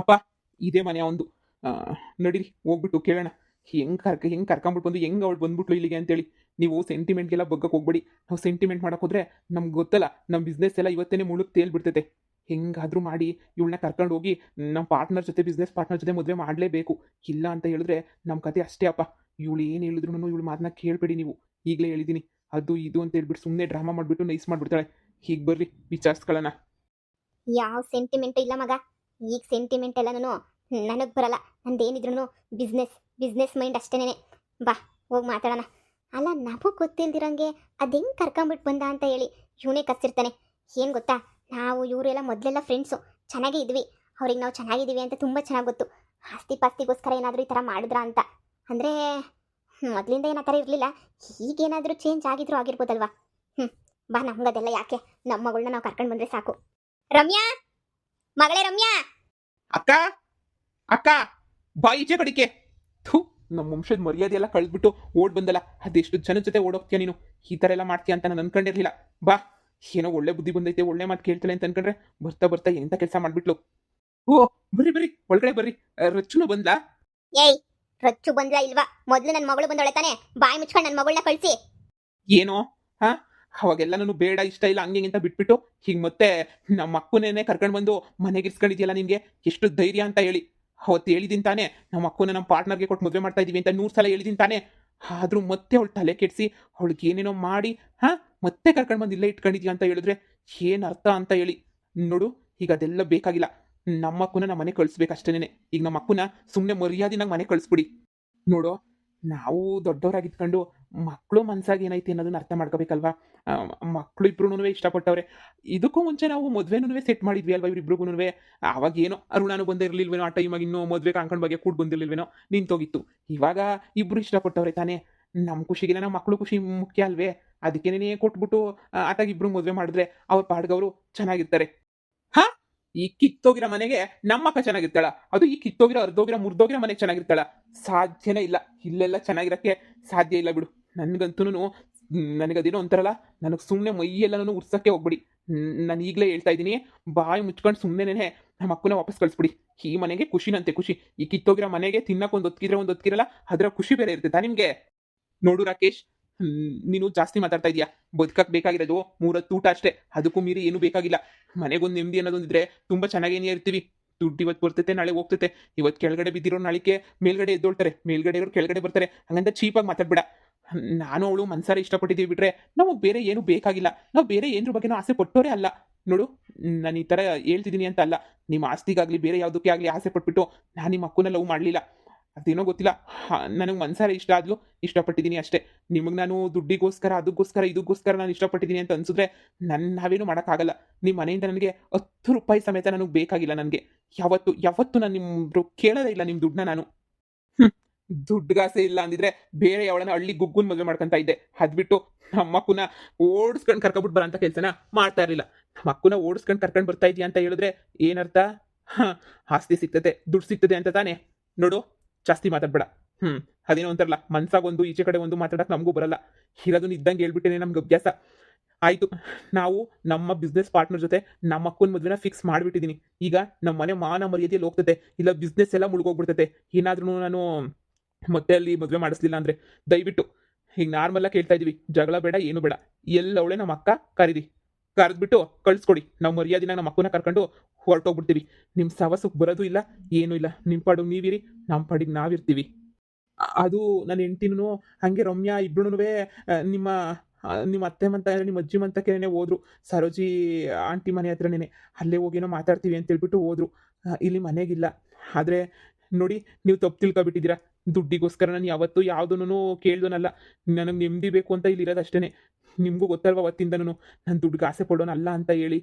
ಅಪ್ಪ, ಇದೇ ಮನೆ ಒಂದು. ನಡೀರಿ, ಹೋಗ್ಬಿಟ್ಟು ಕೇಳೋಣ. ಹೆಂಗ್ ಕರ್ಕ, ಹೆಂಗ್ ಕರ್ಕೊಂಬಿಟ್ಟು ಬಂದು, ಹೆಂಗ್ ಅವಳು ಬಂದ್ಬಿಟ್ಲು ಇಲ್ಲಿಗೆ ಅಂತೇಳಿ. ನೀವು ಸೆಂಟಿಮೆಂಟ್ಗೆಲ್ಲ ಬಗ್ಗಕ್ಕೆ ಹೋಗ್ಬೇಡಿ. ನಾವು ಸೆಂಟಿಮೆಂಟ್ ಮಾಡಕ್ ಹೋದ್ರೆ ನಮ್ಗೆ ಗೊತ್ತಲ್ಲ ನಮ್ಮ ಬಿಸ್ನೆಸ್ ಎಲ್ಲ ಇವತ್ತೇ ಮುಳುಗ್ ತೇಲ್ಬಿಡ್ತೈತೆ. ಹೆಂಗಾದರೂ ಮಾಡಿ, ಇವಳನ್ನ ಕರ್ಕೊಂಡು ಹೋಗಿ ನಮ್ಮ ಪಾರ್ಟ್ನರ್ ಜೊತೆ ಬಿಸ್ನೆಸ್ ಪಾರ್ಟ್ನರ್ ಜೊತೆ ಮದುವೆ ಮಾಡಲೇಬೇಕು. ಇಲ್ಲ ಅಂತ ಹೇಳಿದ್ರೆ ನಮ್ಮ ಕತೆ ಅಷ್ಟೇ ಅಪ್ಪ. ಇವಳು ಏನು ಹೇಳಿದ್ರು ಇವಳು ಮಾತನ್ನ ಕೇಳಬೇಡಿ ನೀವು. ಈಗಲೇ ಹೇಳಿದ್ದೀನಿ ಅದು ಇದು ಅಂತ ಹೇಳ್ಬಿಟ್ಟು ಸುಮ್ಮನೆ ಡ್ರಾಮಾ ಮಾಡಿಬಿಟ್ಟು ನೈಸ್ ಮಾಡಿಬಿಡ್ತಾಳೆ. ಹೀಗೆ ಬರ್ರಿ, ವಿಚಾರಿಸ್ಕೊಳ್ಳೋಣ. ಯಾವ ಸೆಂಟಿಮೆಂಟ್ ಇಲ್ಲ ಮಗ. ಈಗ ಸೆಂಟಿಮೆಂಟ್ ಎಲ್ಲ ನಾನು ನನಗೆ ಬರಲ್ಲ. ನಂದೇನಿದ್ರು ಬಿಸ್ನೆಸ್ ಬಿಸ್ನೆಸ್ ಮೈಂಡ್ ಅಷ್ಟೇನೆ ಬಾ, ಹೋಗಿ ಮಾತಾಡೋಣ. ಅಲ್ಲ, ನಮಗೂ ಗೊತ್ತಿಲ್ದಿರಂಗೆ ಅದು ಹೆಂಗೆ ಕರ್ಕೊಂಬಿಟ್ಟು ಬಂದ ಅಂತ ಹೇಳಿ ಇವನೇ ಕಸಿರ್ತಾನೆ ಏನು ಗೊತ್ತಾ? ನಾವು ಇವರೆಲ್ಲ ಮೊದಲೆಲ್ಲ ಫ್ರೆಂಡ್ಸು ಚೆನ್ನಾಗೇ ಇದ್ವಿ. ಅವ್ರಿಗೆ ನಾವು ಚೆನ್ನಾಗಿದ್ದೀವಿ ಅಂತ ತುಂಬ ಚೆನ್ನಾಗಿ ಗೊತ್ತು. ಆಸ್ತಿ ಪಾಸ್ತಿಗೋಸ್ಕರ ಏನಾದರೂ ಈ ಥರ ಮಾಡಿದ್ರಾ ಅಂತ. ಅಂದರೆ ಮೊದಲಿಂದ ಏನೋ ಥರ ಇರಲಿಲ್ಲ. ಈಗೇನಾದರೂ ಚೇಂಜ್ ಆಗಿದ್ರು ಆಗಿರ್ಬೋದಲ್ವಾ? ಹ್ಞೂ ಬಾ, ನಮ್ಗದೆಲ್ಲ ಯಾಕೆ? ನಮ್ಮ ಮಗಳನ್ನ ನಾವು ಕರ್ಕೊಂಡು ಬಂದರೆ ಸಾಕು. ರಮ್ಯಾ! ಮಗಳೇ ರಮ್ಯಾ. ಅಕ್ಕ ಅಕ್ಕ ಬಾಯಿಚೆ ಕಡಿಕೆ. ಥೂ ನಮ್ಮ ವಂಶದ ಮರ್ಯಾದೆ ಎಲ್ಲ ಕಳೆದ್ಬಿಟ್ಟು ಓಡ್ ಬಂದಲ್ಲ ಅದೆಷ್ಟು ಜನ ಜೊತೆ ಓಡೋಗ್ತೀಯ ನೀನು? ಈ ಥರ ಎಲ್ಲ ಮಾಡ್ತೀಯ ಅಂತ ನಾನು ಅನ್ಕೊಂಡಿರ್ಲಿಲ್ಲ. ಬಾ ಏನೋ ಒಳ್ಳೆ ಬುದ್ಧಿ ಬಂದೈತೆ ಒಳ್ಳೆ ಮಾತು ಕೇಳ್ತಾಳೆ ಅಂತ ಅನ್ಕೊಂಡ್ರೆ ಬರ್ತಾ ಬರ್ತಾ ಎಂತ ಕೆಲಸ ಮಾಡ್ಬಿಟ್ಲು? ಓ ಬರ್ರಿ ಬರ್ರಿ ಒಳಗಡೆ ಬರ್ರಿ. ರಚ್ಚುನು ಬಂದ್ಲಾ? ಏಯ್ ರಚ್ಚು ಬಂದ್ಲಾ ಇಲ್ವಾ? ಮೊದ್ಲು ನನ್ನ ಮಗಳು ಬಂದೊಳೆ ತಾನೆ. ಬಾಯಿ ಮುಚ್ಕೊಂಡು ನನ್ನ ಮಗಳನ್ನ ಕಳ್ಸಿ. ಏನೋ ಹಾ? ಅವಾಗೆಲ್ಲ ನಾನು ಬೇಡ, ಇಷ್ಟ ಇಲ್ಲ, ಹಂಗೆ ಅಂತ ಬಿಟ್ಬಿಟ್ಟು ಹಿಂಗ್ ಮತ್ತೆ ನಮ್ಮ ಅಕ್ಕನೇನೆ ಕರ್ಕೊಂಡು ಬಂದು ಮನೆಗೆ ಇರ್ಸ್ಕೊಂಡಿದ್ಯಲ್ಲ ನಿಮಗೆ? ಎಷ್ಟು ಧೈರ್ಯ ಅಂತ ಹೇಳಿ. ಅವತ್ತು ಹೇಳಿದಿನ ತಾನೇ ನಮ್ಮ ಅಕ್ಕನ ನಮ್ಮ ಪಾರ್ಟ್ನರ್ಗೆ ಕೊಟ್ಟು ಮದುವೆ ಮಾಡ್ತಾ ಇದೀವಿ ಅಂತ ನೂರು ಸಲ ಹೇಳಿದಿನ ತಾನೇ. ಆದ್ರೂ ಮತ್ತೆ ಅವಳು ತಲೆ ಕೆಡಿಸಿ, ಅವಳಿಗೆ ಏನೇನೋ ಮಾಡಿ, ಹಾ, ಮತ್ತೆ ಕರ್ಕೊಂಡು ಬಂದು ಇಲ್ಲೇ ಇಟ್ಕೊಂಡಿದ್ಯಾ ಅಂತ ಹೇಳಿದ್ರೆ ಏನ್ ಅರ್ಥ ಅಂತ ಹೇಳಿ. ನೋಡು, ಈಗ ಅದೆಲ್ಲ ಬೇಕಾಗಿಲ್ಲ. ನಮ್ಮ ಅಕ್ಕನ ನಮ್ಮ ಮನೆ ಕಳಿಸ್ಬೇಕಷ್ಟೇನೆ ಈಗ ನಮ್ಮ ಅಕ್ಕನ ಸುಮ್ಮನೆ ಮರ್ಯಾದಿನಾಗ ಮನೆ ಕಳಿಸ್ಬಿಡಿ. ನೋಡು, ನಾವು ದೊಡ್ಡವರಾಗಿದ್ಕೊಂಡು ಮಕ್ಕಳು ಮನ್ಸಾಗಿ ಏನೈತಿ ಅನ್ನೋದನ್ನ ಅರ್ಥ ಮಾಡ್ಕೋಬೇಕಲ್ವಾ? ಮಕ್ಕಳು ಇಬ್ರು ಇಷ್ಟಪಟ್ಟವ್ರೆ. ಇದಕ್ಕೂ ಮುಂಚೆ ನಾವು ಮದುವೆನೂ ಸೆಟ್ ಮಾಡಿದ್ವಿ ಅಲ್ವಾ ಇವ್ರಿಬ್ರಿಗೂ ಅವಾಗ ಏನೋ ಅರುಣಾನು ಬಂದಿರಲಿಲ್ವೇನೋ, ಆ ಟೈಮಾಗ ಇನ್ನೂ ಮದುವೆ ಕಾಣ್ಕೊಂಡ್ ಬಗ್ಗೆ ಕೂಡ ಬಂದಿರಲಿಲ್ವೇನೋ ನಿಂತೋಗಿತ್ತು ಇವಾಗ ಇಬ್ರು ಇಷ್ಟಪಟ್ಟವ್ರೆ ತಾನೇ. ನಮ್ಮ ಖುಷಿಗೆಲ್ಲ ನಮ್ಮ ಮಕ್ಕಳು ಖುಷಿ ಮುಖ್ಯ ಅಲ್ವೇ? ಅದಕ್ಕೇನೇ ಕೊಟ್ಬಿಟ್ಟು ಆತಾಗ ಇಬ್ರು ಮದುವೆ ಮಾಡಿದ್ರೆ ಅವ್ರ ಪಾಡ್ಗವರು ಚೆನ್ನಾಗಿರ್ತಾರೆ. ಹಾ? ಈ ಕಿತ್ತೋಗಿರೋ ಮನೆಗೆ ನಮ್ಮಕ್ಕ ಚೆನ್ನಾಗಿರ್ತಾಳ. ಅದು ಈ ಕಿತ್ತೋಗಿರೋ ಅರ್ಧೋಗಿರೋ ಮುರ್ದೋಗಿರೋ ಮನೆಗೆ ಚೆನ್ನಾಗಿರ್ತಾಳ. ಸಾಧ್ಯನೇ ಇಲ್ಲ. ಇಲ್ಲೆಲ್ಲ ಚೆನ್ನಾಗಿರಕ್ಕೆ ಸಾಧ್ಯ ಇಲ್ಲ ಬಿಡು. ನನ್ಗಂತೂ ನನಗದೇನೋ ಒಂಥರಲ್ಲ. ನನಗೆ ಸುಮ್ಮನೆ ಮೈಯೆಲ್ಲನೂ ಉರ್ಸೋಕ್ಕೆ ಹೋಗ್ಬಿಡಿ. ನಾನು ಈಗಲೇ ಹೇಳ್ತಾ ಇದ್ದೀನಿ. ಬಾಯಿ ಮುಚ್ಕೊಂಡು ಸುಮ್ಮನೆ ನಮ್ಮ ಅಕ್ಕನ ವಾಪಸ್ ಕಳಿಸ್ಬಿಡಿ. ಈ ಮನೆಗೆ ಖುಷಿನಂತೆ ಖುಷಿ. ಈ ಕಿತ್ತೋಗಿರೋ ಮನೆಗೆ ತಿನ್ನಕ್ಕೆ ಒಂದು ಒತ್ತಿದ್ರೆ ಒಂದು ಒತ್ತಿರಲ್ಲ ಅದರ ಖುಷಿ ಬೇರೆ ಇರ್ತೈತಾ ನಿಮಗೆ? ನೋಡು ರಾಕೇಶ್ ನೀನು ಜಾಸ್ತಿ ಮಾತಾಡ್ತಾ ಇದೀಯಾ? ಬದುಕಕ್ಕೆ ಬೇಕಾಗಿರೋದು ಮೂರತ್ತು ಊಟ ಅಷ್ಟೇ. ಅದಕ್ಕೂ ಮೀರಿ ಏನೂ ಬೇಕಾಗಿಲ್ಲ. ಮನೆಗೊಂದು ನೆಮ್ಮದಿ ಅನ್ನೋದೊಂದಿದ್ರೆ ತುಂಬ ಚೆನ್ನಾಗೇನೇ ಇರ್ತೀವಿ. ದುಡ್ಡು ಇವತ್ತು ಬರ್ತೈತೆ, ನಾಳೆ ಹೋಗ್ತೈತೆ. ಇವತ್ತು ಕೆಳಗಡೆ ಬಿದ್ದಿರೋ ನಾಳಿಕೆ ಮೇಲ್ಗಡೆ ಎದ್ದೋಳ್ತಾರೆ. ಮೇಲ್ಗಡೆ ಇರೋರು ಕೆಳಗಡೆ ಬರ್ತಾರೆ. ಹಂಗಂತ ಚೀಪಾಗಿ ಮಾತಾಡ್ಬೇಡ. ನಾನು ಅವಳು ಮನ್ಸಾರ ಇಷ್ಟಪಟ್ಟಿದ್ದೀವಿ ಬಿಟ್ರೆ ನಮಗೆ ಬೇರೆ ಏನು ಬೇಕಾಗಿಲ್ಲ. ನಾವು ಬೇರೆ ಏನ್ರ ಬಗ್ಗೆನೂ ಆಸೆ ಪಟ್ಟೋರೇ ಅಲ್ಲ. ನೋಡು, ನಾನು ಈ ಥರ ಹೇಳ್ತಿದ್ದೀನಿ ಅಂತ ಅಲ್ಲ. ನಿಮ್ಮ ಆಸ್ತಿಗಾಗಲಿ, ಬೇರೆ ಯಾವುದಕ್ಕೆ ಆಗಲಿ ಆಸೆ ಪಟ್ಬಿಟ್ಟು ನಾನು ನಿಮ್ಮ ಅಕ್ಕನ ಲವ್ ಮಾಡಲಿಲ್ಲ. ಅದೇನೋ ಗೊತ್ತಿಲ್ಲ. ನನಗೆ ಮನ್ಸಾರ ಇಷ್ಟ ಆದ್ಲು ಇಷ್ಟಪಟ್ಟಿದ್ದೀನಿ ಅಷ್ಟೇ. ನಿಮಗೆ ನಾನು ದುಡ್ಡಿಗೋಸ್ಕರ, ಅದಕ್ಕೋಸ್ಕರ, ಇದಕ್ಕೋಸ್ಕರ ನಾನು ಇಷ್ಟಪಟ್ಟಿದ್ದೀನಿ ಅಂತ ಅನ್ಸಿದ್ರೆ ನನ್ನ ನಾವೇನು ಮಾಡೋಕ್ಕಾಗಲ್ಲ. ನಿಮ್ಮ ಮನೆಯಿಂದ ನನಗೆ ಹತ್ತು ರೂಪಾಯಿ ಸಮೇತ ನನಗೆ ಬೇಕಾಗಿಲ್ಲ ನನಗೆ. ಯಾವತ್ತು ಯಾವತ್ತು ನಾನು ನಿಮ್ಮರು ಕೇಳೋದೇ ಇಲ್ಲ ನಿಮ್ಮ ದುಡ್ಡನ್ನ ನಾನು. ದುಡ್ಡುಗಾಸೆ ಇಲ್ಲ ಅಂದಿದ್ರೆ ಬೇರೆ ಯಾವಳನ ಹಳ್ಳಿ ಗುಗ್ಗುನ್ ಮದುವೆ ಮಾಡ್ಕೊಂತ ಇದ್ದೆ. ಅದ್ಬಿಟ್ಟು ನಮ್ಮ ಅಕ್ಕನ ಓಡಿಸ್ಕೊಂಡು ಕರ್ಕೊಬಿಟ್ಟು ಬರೋಂಥ ಕೆಲಸನ ಮಾಡ್ತಾ ಇರಲಿಲ್ಲ. ನಮ್ಮ ಅಕ್ಕನ ಓಡಿಸ್ಕೊಂಡು ಕರ್ಕೊಂಡು ಬರ್ತಾ ಇದೀಯ ಅಂತ ಹೇಳಿದ್ರೆ ಏನರ್ಥ? ಹ, ಆಸ್ತಿ ಸಿಗ್ತದೆ, ದುಡ್ಡು ಸಿಗ್ತದೆ ಅಂತ ತಾನೇ. ನೋಡು, ಜಾಸ್ತಿ ಮಾತಾಡ್ಬೇಡ. ಹ್ಮ್, ಅದೇನೋ ಒಂಥರಲ್ಲ ಮನ್ಸಾಗೊಂದು, ಈಚೆ ಕಡೆ ಒಂದು ಮಾತಾಡಕ್ಕೆ ನಮಗೂ ಬರಲ್ಲ. ಇರೋದನ್ನ ಇದ್ದಂಗೆ ಹೇಳ್ಬಿಟ್ಟೇನೆ ನಮ್ಗೆ ಅಭ್ಯಾಸ. ಆಯ್ತು, ನಾವು ನಮ್ಮ ಬಿಸ್ನೆಸ್ ಪಾರ್ಟ್ನರ್ ಜೊತೆ ನಮ್ಮ ಅಕ್ಕನ ಮದುವೆನ ಫಿಕ್ಸ್ ಮಾಡಿಬಿಟ್ಟಿದ್ದೀನಿ ಈಗ ನಮ್ಮ ಮನೆ ಮಾನ ಮರ್ಯಾದೆಯಲ್ಲಿ ಹೋಗ್ತದೆ ಇಲ್ಲ ಬಿಸ್ನೆಸ್ ಎಲ್ಲ ಮುಳುಗೋಗ್ಬಿಡ್ತದೆ. ಏನಾದ್ರೂ ನಾನು ಮತ್ತೆ ಅಲ್ಲಿ ಮದುವೆ ಮಾಡಿಸ್ಲಿಲ್ಲ ಅಂದ್ರೆ ದಯವಿಟ್ಟು. ಹೀಗೆ ನಾರ್ಮಲಾಗಿ ಕೇಳ್ತಾ ಇದೀವಿ, ಜಗಳ ಬೇಡ, ಏನು ಬೇಡ. ಎಲ್ಲವಳೆ ನಮ್ಮ ಅಕ್ಕ, ಕರೀರಿ. ಕರೆದ್ಬಿಟ್ಟು ಕಳಿಸ್ಕೊಡಿ. ನಾವು ಮರ್ಯಾದಿನ ನಮ್ಮ ಅಕ್ಕನ ಕರ್ಕೊಂಡು ಹೊರಟೋಗ್ಬಿಡ್ತೀವಿ. ನಿಮ್ಮ ಸವಸಕ್ಕೆ ಬರೋದು ಇಲ್ಲ, ಏನೂ ಇಲ್ಲ. ನಿಮ್ಮ ಪಾಡಿಗೆ ನೀವಿರಿ ನಮ್ಮ ಪಾಡಿಗೆ ನಾವಿರ್ತೀವಿ. ಅದು ನನ್ನ ಹೆಂಡ್ತಿನೂ, ಹಾಗೆ ರಮ್ಯಾ ಇಬ್ರು ನಿಮ್ಮ ನಿಮ್ಮ ಅತ್ತೆ ಮಂತ ನಿಮ್ಮ ಅಜ್ಜಿ ಮಂತಕ್ಕೇನೆ ಹೋದ್ರು. ಸರೋಜಿ ಆಂಟಿ ಮನೆ ಹತ್ರನೇ ಅಲ್ಲೇ ಹೋಗೇನೋ ಮಾತಾಡ್ತೀವಿ ಅಂತ ಹೇಳ್ಬಿಟ್ಟು ಹೋದ್ರು ಇಲ್ಲಿ ಮನೆಗಿಲ್ಲ ಆದರೆ ನೋಡಿ, ನೀವು ತಪ್ಪು ತಿಳ್ಕೊಬಿಟ್ಟಿದ್ದೀರಾ. ದುಡ್ಡಿಗೋಸ್ಕರ ನಾನು ಯಾವತ್ತೂ ಯಾವ್ದನ್ನೂ ಕೇಳ್ದೋನಲ್ಲ. ನನಗೆ ನೆಮ್ಮದಿ ಬೇಕು ಅಂತ ಇಲ್ಲಿ ಅಷ್ಟೇನೆ ಅಷ್ಟೇ ನಿಮಗೂ ಗೊತ್ತಲ್ವ ಅವತ್ತಿಂದ ನಾನು ದುಡ್ಡು ಆಸೆ ಪಡೋನಲ್ಲ ಅಂತ ಹೇಳಿ.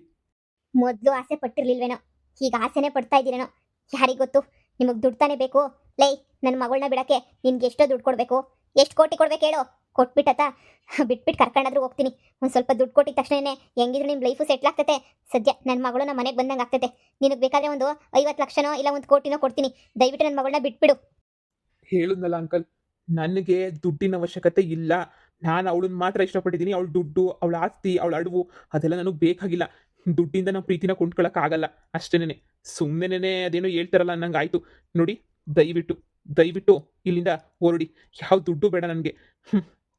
ಮೊದಲು ಆಸೆ ಪಟ್ಟಿರ್ಲಿಲ್ವೇನೋ? ಈಗ ಆಸೆನೇ ಪಡ್ತಾ ಇದ್ದೀರೇನೋ? ಯಾರಿಗೆ ಗೊತ್ತು? ನಿಮಗೆ ದುಡ್ಡು ತಾನೇ ಬೇಕು? ಲೈ ನನ್ನ ಮಗಳನ್ನ ಬಿಡಕ್ಕೆ ನಿನ್ಗೆ ಎಷ್ಟೋ ದುಡ್ಡು ಕೊಡಬೇಕು. ಎಷ್ಟು ಕೋಟಿ ಕೊಡ್ಬೇಕು ಹೇಳು? ಕೊಟ್ಬಿಟ್ಟತ್ತ? ಬಿಟ್ಬಿಟ್ಟು ಕರ್ಕೊಂಡಾದ್ರೂ ಹೋಗ್ತೀನಿ. ಒಂದು ಸ್ವಲ್ಪ ದುಡ್ಡು ಕೊಟ್ಟಿದ ತಕ್ಷಣನೇ ಹೆಂಗಿದ್ರು ನಿಮ್ಮ ಲೈಫು ಸೆಟ್ಲ್ ಆಗ್ತತೆ. ಸದ್ಯ ನನ್ನ ಮಗಳು ನಮ್ಮ ಮನೆಗೆ ಬಂದಂಗೆ ಆಗ್ತತೆ. ನಿನಗೆ ಬೇಕಾದ್ರೆ ಒಂದು ಐವತ್ತು ಲಕ್ಷನೋ ಇಲ್ಲ ಒಂದು ಕೋಟಿನೋ ಕೊಡ್ತೀನಿ. ದಯವಿಟ್ಟು ನನ್ನ ಮಗಳನ್ನ ಬಿಟ್ಬಿಡು. ಹೇಳಿದ್ನಲ್ಲ ಅಂಕಲ್ ನನಗೆ ದುಡ್ಡಿನ ಅವಶ್ಯಕತೆ ಇಲ್ಲ. ನಾನು ಅವಳನ್ನ ಮಾತ್ರ ಇಷ್ಟಪಟ್ಟಿದ್ದೀನಿ. ಅವಳ ದುಡ್ಡು, ಅವಳ ಆಸ್ತಿ, ಅವಳ ಅಡವು ಅದೆಲ್ಲ ನನಗೆ ಬೇಕಾಗಿಲ್ಲ. ದುಡ್ಡಿಂದ ನಾವು ಪ್ರೀತಿನ ಕೊಂಡ್ಕೊಳ್ಳೋಕ್ಕಾಗಲ್ಲ ಅಷ್ಟೇನೆ ಸುಮ್ಮನೆ ಅದೇನೋ ಹೇಳ್ತಾರಲ್ಲ ಅನ್ನಂಗೆ ಆಯಿತು ನೋಡಿ, ದಯವಿಟ್ಟು ದಯವಿಟ್ಟು ಇಲ್ಲಿಂದ ಹೊರಡಿ ಯಾವ ದುಡ್ಡು ಬೇಡ ನನಗೆ.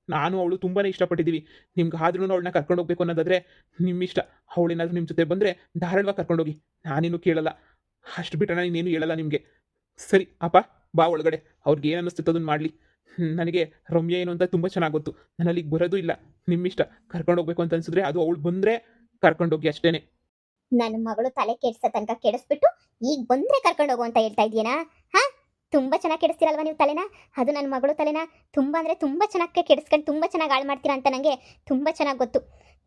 ನಾನು ಅವಳು ತುಂಬಾ ಇಷ್ಟಪಟ್ಟಿದ್ದೀವಿ. ನಿಮ್ಗೆ ಆದ್ರೂ ಅವಳನ್ನ ಕರ್ಕೊಂಡು ಹೋಗ್ಬೇಕು ಅನ್ನೋದಾದ್ರೆ ನಿಮ್ಮ ಇಷ್ಟ ಅವಳೇನಾದ್ರೂ ನಿಮ್ಮ ಜೊತೆ ಬಂದರೆ ಧಾರಾಳವಾಗಿ ಕರ್ಕೊಂಡೋಗಿ ನಾನೇನು ಕೇಳಲ್ಲ. ಅಷ್ಟು ಬಿಟ್ಟಣ ನೀನೇನು ಹೇಳಲ್ಲ ನಿಮಗೆ. ಸರಿ, ಅಪ್ಪ. ಬಾ ಒಳಗಡೆ. ಅವ್ರಿಗೆ ಏನು ಅನ್ನಿಸ್ತಿತ್ತು ಅದನ್ನು ಮಾಡಲಿ. ನನಗೆ ರಮ್ಯ ಏನು ಅಂತ ತುಂಬ ಚೆನ್ನಾಗಿ ಗೊತ್ತು. ನಾನು ಅಲ್ಲಿಗೆ ಬರೋದು ಇಲ್ಲ. ನಿಮ್ಮಿಷ್ಟ. ಕರ್ಕೊಂಡು ಹೋಗ್ಬೇಕು ಅಂತ ಅನ್ಸಿದ್ರೆ ಅದು ಅವಳು ಬಂದರೆ ಕರ್ಕೊಂಡೋಗಿ ಅಷ್ಟೇನೆ. ನನ್ನ ಮಗಳು ತಲೆ ಕೆಡ್ಸೋ ತನಕ ಕೆಡಿಸ್ಬಿಟ್ಟು ಈಗ ಬಂದ್ರೆ ಕರ್ಕೊಂಡು ಹೋಗು ಅಂತ ಹೇಳ್ತಾ ಇದೀಯನಾ ಹಾ? ತುಂಬಾ ಚೆನ್ನಾಗಿ ಕೆಡಿಸ್ತೀರಲ್ವಾ ನೀವು ತಲೆನ? ಅದು ನನ್ನ ಮಗಳು ತಲೆನ ತುಂಬಾ ಅಂದ್ರೆ ತುಂಬಾ ಚೆನ್ನಾಗಿ ಕೆಡಿಸ್ಕೊಂಡು ತುಂಬಾ ಚೆನ್ನಾಗಿ ಹಾಳು ಮಾಡ್ತೀರಾ ಅಂತ ನನಗೆ ತುಂಬಾ ಚೆನ್ನಾಗಿ ಗೊತ್ತು.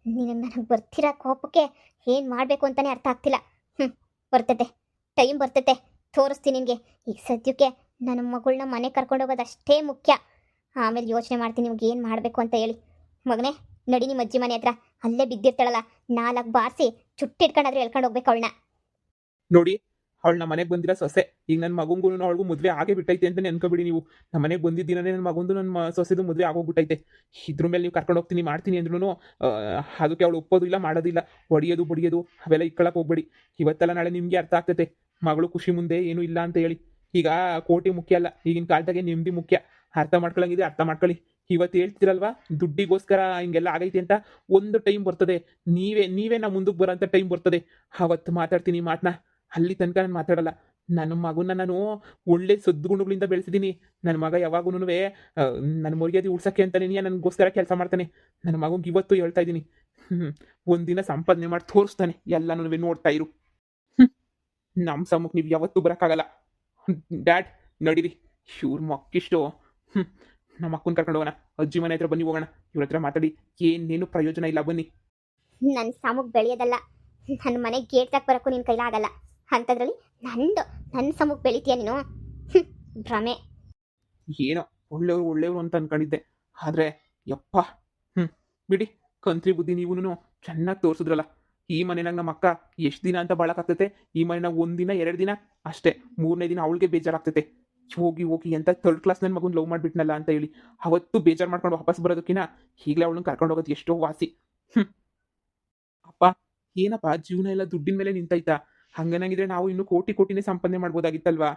ನೀನು ನನಗೆ ಬರ್ತಿರೋ ಕೋಪಕ್ಕೆ? ಏನು ಮಾಡಬೇಕು ಅಂತಾನೆ ಅರ್ಥ ಆಗ್ತಿಲ್ಲ. ಹ್ಞೂ ಬರ್ತೈತೆ. ಟೈಮ್ ಬರ್ತೈತೆ. ತೋರಿಸ್ತೀನಿ ನಿನಗೆ. ಈಗ ಸದ್ಯಕ್ಕೆ ನನ್ನ ಮಗಳನ್ನ ಮನೆ ಕರ್ಕೊಂಡು ಹೋಗೋದು ಅಷ್ಟೇ ಮುಖ್ಯ. ಆಮೇಲೆ ಯೋಚನೆ ಮಾಡ್ತೀನಿ, ನಿಮ್ಗೆ ಏನು ಮಾಡಬೇಕು ಅಂತ ಹೇಳಿ. ಮಗನೇ, ನಡಿ ನಿಮ್ಮ ಅಜ್ಜಿ ಮನೆ ಹತ್ರ. ಅಲ್ಲೇ ಬಿದ್ದಿರ್ತಾಳಲ್ಲ, ನಾಲ್ಕು ಬಾರಿಸಿ ಚುಟ್ಟಿಟ್ಕೊಂಡಾದ್ರೆ ಎಳ್ಕೊಂಡು ಹೋಗ್ಬೇಕು ಅವಳನ್ನ ನೋಡಿ ಅವಳು ನಮ್ಮ ಮನೆಗೆ ಬಂದಿರೋ ಸೊಸೆ. ಈಗ ನನ್ನ ಮಗಂಗೂ ಅವಳಿಗೂ ಮದುವೆ ಆಗೇ ಬಿಟ್ಟೈತೆ ಅಂತ ನೆನ್ಕೊಬಿಡಿ ನೀವು. ನಮ್ಮ ಮನೆಗೆ ಬಂದಿದ್ದೀನೇ ನನ್ನ ಮಗಂದು ನನ್ನ ಸೊಸೆದು ಮದುವೆ ಆಗೋಗ್ಬಿಟ್ಟೈತೆ. ಇದ್ರ ಮೇಲೆ ನೀವು ಕರ್ಕೊಂಡು ಹೋಗ್ತೀನಿ, ಮಾಡ್ತೀನಿ ಅಂದ್ರೂ ಅದಕ್ಕೆ ಅವಳು ಒಪ್ಪೋದು ಇಲ್ಲ, ಮಾಡೋದಿಲ್ಲ. ಹೊಡಿಯೋದು, ಬಡಿಯೋದು, ಅವೆಲ್ಲ ಇಕ್ಕಳಕ್ಕೆ ಹೋಗ್ಬೇಡಿ. ಇವತ್ತೆಲ್ಲ ನಾಳೆ ನಿಮಗೆ ಅರ್ಥ ಆಗ್ತೈತೆ. ಮಗಳು ಖುಷಿ ಮುಂದೆ ಏನೂ ಇಲ್ಲ ಅಂತ ಹೇಳಿ. ಈಗ ಕೋಟಿ ಮುಖ್ಯ ಅಲ್ಲ, ಈಗಿನ ಕಾಲದಾಗೆ ನೆಮ್ಮದಿ ಮುಖ್ಯ. ಅರ್ಥ ಮಾಡ್ಕೊಳಂಗಿದೆ ಅರ್ಥ ಮಾಡ್ಕೊಳ್ಳಿ. ಇವತ್ತು ಹೇಳ್ತಿರಲ್ವಾ ದುಡ್ಡಿಗೋಸ್ಕರ ಹಿಂಗೆಲ್ಲ ಆಗೈತಿ ಅಂತ? ಒಂದು ಟೈಮ್ ಬರ್ತದೆ. ನೀವೇ ನೀವೇ ನಾ ಮುಂದಕ್ಕೆ ಬರೋಂಥ ಟೈಮ್ ಬರ್ತದೆ. ಅವತ್ತು ಮಾತಾಡ್ತೀನಿ ಮಾತನ್ನ ಅಲ್ಲಿ ತನಕ ನಾನು ಮಾತಾಡಲ್ಲ. ನನ್ನ ಮಗುನ ನಾನು ಒಳ್ಳೆ ಸದ್ಗುಣಗಳಿಂದ ಬೆಳೆಸಿದ್ದೀನಿ. ನನ್ನ ಮಗ ಯಾವಾಗೂ ನನ್ನ ಮರ್ಯಾದೆ ಉಳ್ಸಕ್ಕೆ ಅಂತಾನೆ ನನಗೋಸ್ಕರ ಕೆಲಸ ಮಾಡ್ತಾನೆ. ನನ್ನ ಮಗುಗೆ ಇವತ್ತು ಹೇಳ್ತಾ ಇದ್ದೀನಿ. ಒಂದಿನ ಸಂಪಾದನೆ ಮಾಡಿ ತೋರಿಸ್ತಾನೆ. ಎಲ್ಲನೂ ನೋಡ್ತಾ ಇರು. ನಮ್ಮ ಸಮಕ್ಕೆ ನೀವು ಯಾವತ್ತೂ ಬರೋಕ್ಕಾಗಲ್ಲ. ಡ್ಯಾಡ್ ನಡೀರಿ. ಇವ್ರ ಮಕ್ಕಿಷ್ಟು ಹ್ಞೂ ನಮ್ಮ ಅಕ್ಕನ ಕರ್ಕೊಂಡು ಹೋಗೋಣ. ಅಜ್ಜಿ ಮನೆ ಹತ್ರ ಬನ್ನಿ ಹೋಗೋಣ. ಇವ್ರ ಹತ್ರ ಮಾತಾಡಿ. ಏನೇನು ಪ್ರಯೋಜನ ಇಲ್ಲ ಬನ್ನಿ. ನನ್ನ ಸಮಕ್ಕೆ ಬೆಳೆಯೋದಲ್ಲ. ನನ್ನ ಮನೆ ಗೇಟ್ ತಕ್ಕ ಬರೋಕ್ಕೂ ನಿನ್ನ ಕೈಲಾಗಲ್ಲ ಅಂಥದ್ರಲ್ಲಿ ನಂದು ನನ್ನ ಸಮುಗ್ ಬೆಳಿತೀಯ ನೀನು? ಭ್ರಮೆ. ಏನೋ ಒಳ್ಳೆಯವರು ಒಳ್ಳೆಯವರು ಅಂತ ಅನ್ಕೊಂಡಿದ್ದೆ. ಆದರೆ ಯಪ್ಪ ಹ್ಞೂ ಬಿಡಿ. ಕಂತ್ರಿ ಬುದ್ಧಿ ನೀವು ಚೆನ್ನಾಗಿ ತೋರಿಸಿದ್ರಲ್ಲ. ಈ ಮನೆನಾಗ ನಮ್ಮ ಅಕ್ಕ ಎಷ್ಟು ದಿನ ಅಂತ ಬಾಳಕ್ಕಾಗ್ತೈತೆ ಈ ಮನೆನಾಗ ಒಂದಿನ ಎರಡು ದಿನ ಅಷ್ಟೇ. ಮೂರನೇ ದಿನ ಅವಳಿಗೆ ಬೇಜಾರಾಗ್ತೈತೆ. ಹೋಗಿ ಹೋಗಿ ಅಂತ ಥರ್ಡ್ ಕ್ಲಾಸ್ ನನ್ನ ಮಗನ ಲವ್ ಮಾಡಿಬಿಟ್ನಲ್ಲ ಅಂತ ಹೇಳಿ ಅವತ್ತು ಬೇಜಾರು ಮಾಡ್ಕೊಂಡು ವಾಪಸ್ ಬರೋದಕ್ಕಿಂತ ಈಗಲೇ ಅವಳನ್ನ ಕರ್ಕೊಂಡು ಹೋಗೋದು ಎಷ್ಟೋ ವಾಸಿ. ಅಪ್ಪ, ಏನಪ್ಪ ಜೀವನ ಎಲ್ಲ ದುಡ್ಡಿನ ಮೇಲೆ ನಿಂತೈತಾ? ಹಂಗನಾಗಿದ್ರೆ ನಾವು ಇನ್ನು ಕೋಟಿ ಕೋಟಿನೇ ಸಂಪಾದನೆ ಮಾಡ್ಬೋದಾಗಿತ್ತಲ್ವಾ?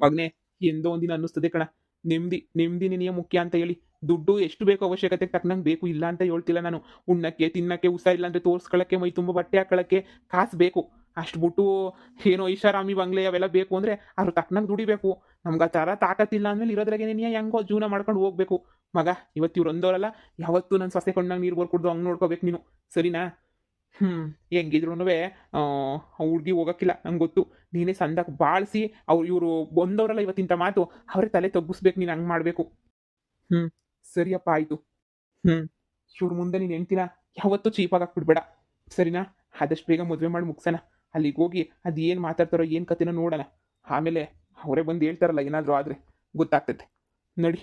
ಮಗನೇ, ಎಂದೋ ಒಂದಿನ ಅನ್ನಿಸ್ತದೆ ಕಣ. ನೆಮ್ಮದಿ ನೆಮ್ಮದಿ ನಿನಗೆ ಮುಖ್ಯ ಅಂತ ಹೇಳಿ ದುಡ್ಡು ಎಷ್ಟು ಬೇಕು ಅವಶ್ಯಕತೆ ತಕ್ಕನಂಗೆ ಬೇಕು, ಇಲ್ಲ ಅಂತ ಹೇಳ್ತಿಲ್ಲ ನಾನು. ಉಣ್ಣಕ್ಕೆ, ತಿನ್ನಕ್ಕೆ ಹುಷಾರಿಲ್ಲ ಅಂದರೆ ತೋರಿಸ್ಕೊಳ್ಳೋಕ್ಕೆ ಮೈ ತುಂಬ ಬಟ್ಟೆ ಹಾಕೊಳ್ಳೋಕ್ಕೆ ಕಾಸು ಬೇಕು. ಅಷ್ಟು ಬಿಟ್ಟು ಏನೋ ಐಷಾರಾಮಿ ಬಂಗ್ಲೆ ಅವೆಲ್ಲ ಬೇಕು ಅಂದರೆ ಅವ್ರ ತಕ್ಕನಂಗೆ ದುಡಿಬೇಕು. ನಮ್ಗೆ ಆ ಥರ ತಾಕತ್ತಿಲ್ಲ ಅಂದಮೇಲೆ ಇರೋದ್ರಾಗೆ ನೀನು ಹೆಂಗೋ ಜೀವನ ಮಾಡ್ಕೊಂಡು ಹೋಗ್ಬೇಕು. ಮಗ, ಇವತ್ತು ಇವ್ರು ಒಂದವರಲ್ಲ ಯಾವತ್ತೂ ನನ್ನ ಸೊಸೆ ಕೊಂಡಂಗೆ ನೀರು ಬರ್ಕೊಡ್ದು ಹಂಗೆ ನೋಡ್ಕೋಬೇಕು ನೀನು. ಸರಿನಾ? ಹ್ಞೂ ಹೆಂಗಿದ್ರು ಹುಡುಗಿ ಹೋಗೋಕ್ಕಿಲ್ಲ, ನಂಗೆ ಗೊತ್ತು. ನೀನೇ ಸಂದಕ್ಕೆ ಬಾಳಿಸಿ, ಅವ್ರು ಇವರು ಬಂದವರಲ್ಲ ಇವತ್ತಿಂತ ಮಾತು, ಅವರೇ ತಲೆ ತಗ್ಗಿಸ್ಬೇಕು, ನೀನು ಹಂಗೆ ಮಾಡಬೇಕು. ಹ್ಞೂ ಸರಿಯಪ್ಪ ಆಯ್ತು. ಹ್ಞೂ ಇವ್ರ ಮುಂದೆ ನೀನು ಹೆಂಡ್ತಿನ ಯಾವತ್ತೂ ಚೀಪಾಗಿ ಹಾಕ್ಬಿಡ್ಬೇಡ. ಸರಿನಾ? ಆದಷ್ಟು ಬೇಗ ಮದ್ವೆ ಮಾಡಿ ಮುಗ್ಸೋಣ. ಅಲ್ಲಿಗೆ ಹೋಗಿ ಅದು ಏನು ಮಾತಾಡ್ತಾರೋ ಏನು ಕತೆನೋ ನೋಡೋಣ. ಆಮೇಲೆ ಅವರೇ ಬಂದು ಹೇಳ್ತಾರಲ್ಲ ಏನಾದರೂ ಆದ್ರೆ ಗೊತ್ತಾಗ್ತೈತೆ ನಡಿ.